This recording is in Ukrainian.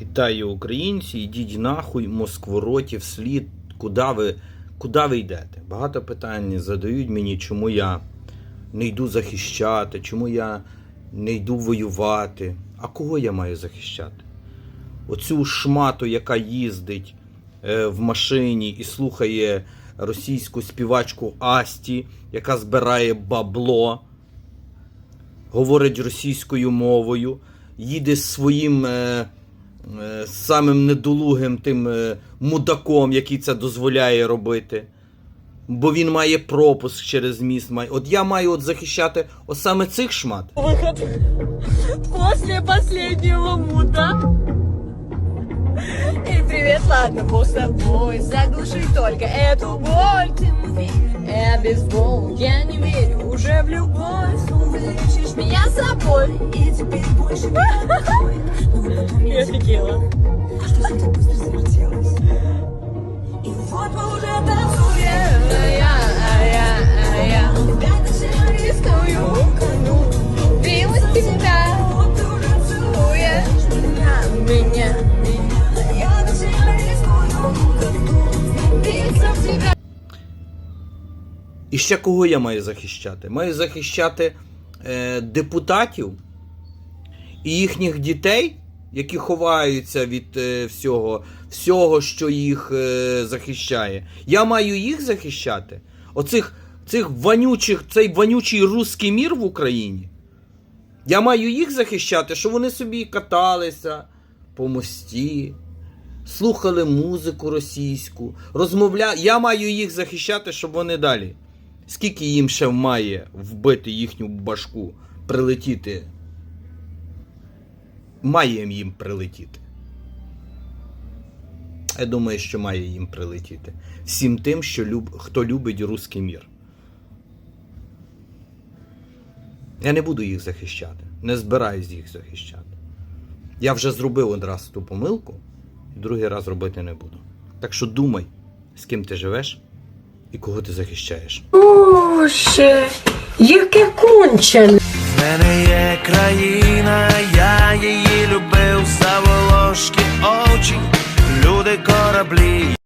Вітаю українці, ідіть нахуй, москвороті, вслід, куди ви, куди ви йдете? Багато питань задають мені, чому я не йду захищати, чому я не йду воювати. А кого я маю захищати? Оцю шмату, яка їздить е, в машині і слухає російську співачку Асті, яка збирає бабло, говорить російською мовою, їде своїм е, самим недолугим тим е, мудаком, який це дозволяє робити. Бо він має пропуск через міст. Має. От я маю от захищати от саме цих шмат. Выход после последнего мута. И привет, ладно, бог с тобой Заглуши только эту боль Ты я бейсбол Я не верю уже в любовь Увлечешь меня собой И теперь больше не Я офигела. И І ще кого я маю захищати? Маю захищати е, депутатів і їхніх дітей, які ховаються від е, всього, всього, що їх е, захищає. Я маю їх захищати. Оцих цих вонючих, цей вонючий русський мір в Україні. Я маю їх захищати, що вони собі каталися по мості, слухали музику російську, розмовляли. Я маю їх захищати, щоб вони далі. Скільки їм ще має вбити їхню башку, прилетіти? Має їм прилетіти. Я думаю, що має їм прилетіти. Всім тим, що люб... хто любить руський мір. Я не буду їх захищати. Не збираюсь їх захищати. Я вже зробив один раз ту помилку, і другий раз робити не буду. Так що думай, з ким ти живеш і кого ти захищаєш. Боже, яке кончене. В мене є країна, я її любив за волошки очі, люди кораблі.